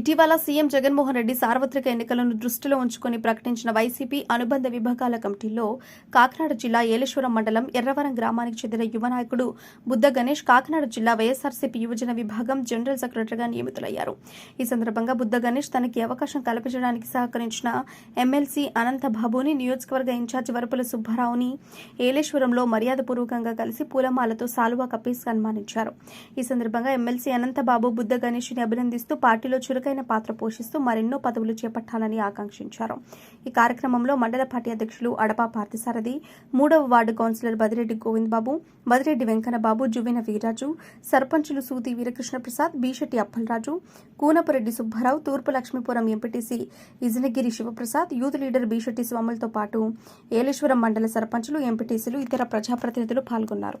ఇటీవల సీఎం జగన్మోహన్ రెడ్డి సార్వత్రిక ఎన్నికలను దృష్టిలో ఉంచుకొని ప్రకటించిన వైసీపీ అనుబంధ విభాగాల కమిటీలో కాకినాడ జిల్లా ఏలేశ్వరం మండలం ఎర్రవరం గ్రామానికి చెందిన యువ నాయకుడు బుద్ధ గణేష్ కాకినాడ జిల్లా వైఎస్ఆర్సీపీ యువజన విభాగం జనరల్ సెక్రటరీగా నియమితులయ్యారు. ఈ సందర్భంగా బుద్ధ గణేష్ తనకి అవకాశం కల్పించడానికి సహకరించిన ఎమ్మెల్సీ అనంతబాబుని నియోజకవర్గ ఇన్ఛార్జి వరపుల సుబ్బారావుని ఏలేశ్వరంలో మర్యాదపూర్వకంగా కలిసి పూలమాలతో సాలువా కప్పి సన్మానించారు. ఈ సందర్భంగా ఎమ్మెల్సీ అనంతబాబు బుద్ధ గణేష్ని అభినందిస్తూ పార్టీలో చురుకైన పాత్ర పోషిస్తూ మరెన్నో పదవులు చేపట్టాలని ఆకాంక్షించారు. ఈ కార్యక్రమంలో మండల పార్టీ అధ్యక్షులు అడపా పార్థసారథి మూడవ వార్డు కౌన్సిలర్ బదిరెడ్డి గోవింద్ బాబు బదిరెడ్డి వెంకన్నబాబు జువెన వీరాజు సర్పంచులు సూతి వీరకృష్ణ ప్రసాద్ బీషెట్టి అప్పలరాజు కూనపురెడ్డి సుబ్బారావు తూర్పు Lakshmipuram MPTC Ijanagiri Sivaprasad youth leader Beeshetti స్వాములతో పాటు ఏలేశ్వరం మండల సర్పంచులు ఎంపీటీసీలు ఇతర ప్రజాప్రతినిధులు పాల్గొన్నారు.